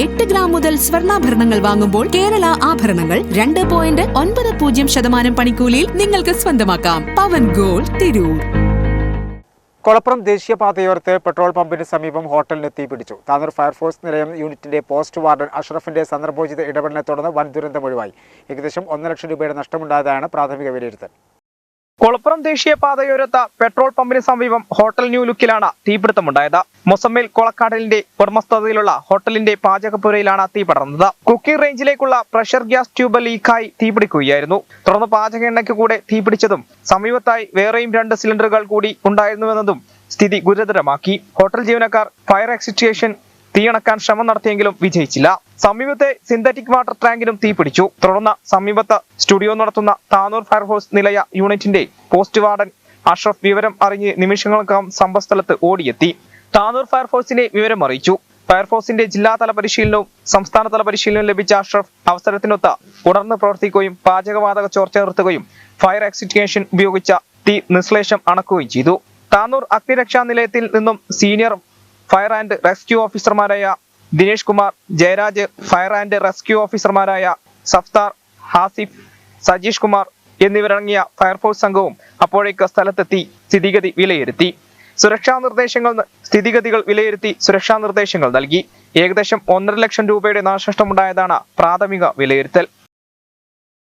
എട്ട് ഗ്രാം മുതൽ സ്വർണാഭരണങ്ങൾ വാങ്ങുമ്പോൾ കേരള ആഭരണങ്ങൾ രണ്ട് പോയിന്റ് ഒൻപത് പൂജ്യം ശതമാനം പണിക്കൂലിയിൽ നിങ്ങൾക്ക് സ്വന്തമാക്കാം. പവൻ ഗോൾ തിരൂർ. കൊളപ്പുറം ദേശീയപാതയോരത്ത് പെട്രോൾ പമ്പിന് സമീപം ഹോട്ടലിന് തീ പിടിച്ചു. താനൂർ ഫയർഫോഴ്സ് നിലയം യൂണിറ്റിന്റെ പോസ്റ്റ് വാർഡൻ അഷ്റഫിന്റെ സന്ദർഭോചിത ഇടപെടലിനെ തുടർന്ന് വൻ ദുരന്തം ഒഴിവായി. ഏകദേശം ഒന്നര ലക്ഷം രൂപയുടെ നഷ്ടമുണ്ടായതാണ് പ്രാഥമിക വിലയിരുത്തൽ. കൊളപ്പുറം ദേശീയപാതയോരത്ത പെട്രോൾ പമ്പിന് സമീപം ഹോട്ടൽ ന്യൂ ലുക്കിലാണ് തീപിടുത്തമുണ്ടായത്. മൊസമ്മിൽ കൊളക്കാടലിന്റെ ഉടമസ്ഥതയിലുള്ള ഹോട്ടലിന്റെ പാചകപ്പുരയിലാണ് തീ പടർന്നത്. കുക്കിംഗ് റേഞ്ചിലേക്കുള്ള പ്രഷർ ഗ്യാസ് ട്യൂബ് ലീക്കായി തീപിടിക്കുകയായിരുന്നു തുടർന്ന് പാചക എണ്ണയ്ക്ക് കൂടെ തീപിടിച്ചതും സമീപത്തായി വേറെയും രണ്ട് സിലിണ്ടറുകൾ കൂടി ഉണ്ടായിരുന്നുവെന്നതും സ്ഥിതി ഗുരുതരമാക്കി. ഹോട്ടൽ ജീവനക്കാർ ഫയർ എക്സിക്യൂഷൻ തീയണക്കാൻ ശ്രമം നടത്തിയെങ്കിലും വിജയിച്ചില്ല. സമീപത്തെ സിന്തറ്റിക് വാട്ടർ ടാങ്കിനും തീപിടിച്ചു തുടർന്ന് സമീപത്ത് സ്റ്റുഡിയോ നടത്തുന്ന താനൂർ ഫയർഫോഴ്സ് നിലയ യൂണിറ്റിന്റെ പോസ്റ്റ് വാർഡൻ അഷ്റഫ് വിവരം അറിഞ്ഞ് നിമിഷങ്ങൾക്കകം സംഭവസ്ഥലത്ത് ഓടിയെത്തി. താനൂർ ഫയർഫോഴ്സിനെ വിവരം അറിയിച്ചു. ഫയർഫോഴ്സിന്റെ ജില്ലാതല പരിശീലനവും സംസ്ഥാനതല പരിശീലനവും ലഭിച്ച അഷ്റഫ് അവസരത്തിനൊത്ത ഉണർന്ന് പ്രവർത്തിക്കുകയും പാചകവാതക ചോർച്ച നിർത്തുകയും ഫയർ എക്സിറ്റിഗേഷൻ ഉപയോഗിച്ച തീ നിശ്ലേഷം അണക്കുകയും ചെയ്തു. താനൂർ അഗ്നിരക്ഷാ നിലയത്തിൽ നിന്നും സീനിയർ ഫയർ ആൻഡ് റെസ്ക്യൂ ഓഫീസർമാരായ Dinesh Kumar Jayaraj fire and rescue ഓഫീസർമാരായ സഫ്താർ ഹാസിഫ് സജീഷ് കുമാർ എന്നിവരടങ്ങിയ ഫയർഫോഴ്സ് സംഘവും അപ്പോഴേക്ക് സ്ഥലത്തെത്തി സ്ഥിതിഗതി വിലയിരുത്തി. സുരക്ഷാ നിർദ്ദേശങ്ങൾ സ്ഥിതിഗതികൾ വിലയിരുത്തി സുരക്ഷാ നിർദ്ദേശങ്ങൾ നൽകി. ഏകദേശം ഒന്നര ലക്ഷം രൂപയുടെ നാശനഷ്ടമുണ്ടായതാണ് പ്രാഥമിക വിലയിരുത്തൽ.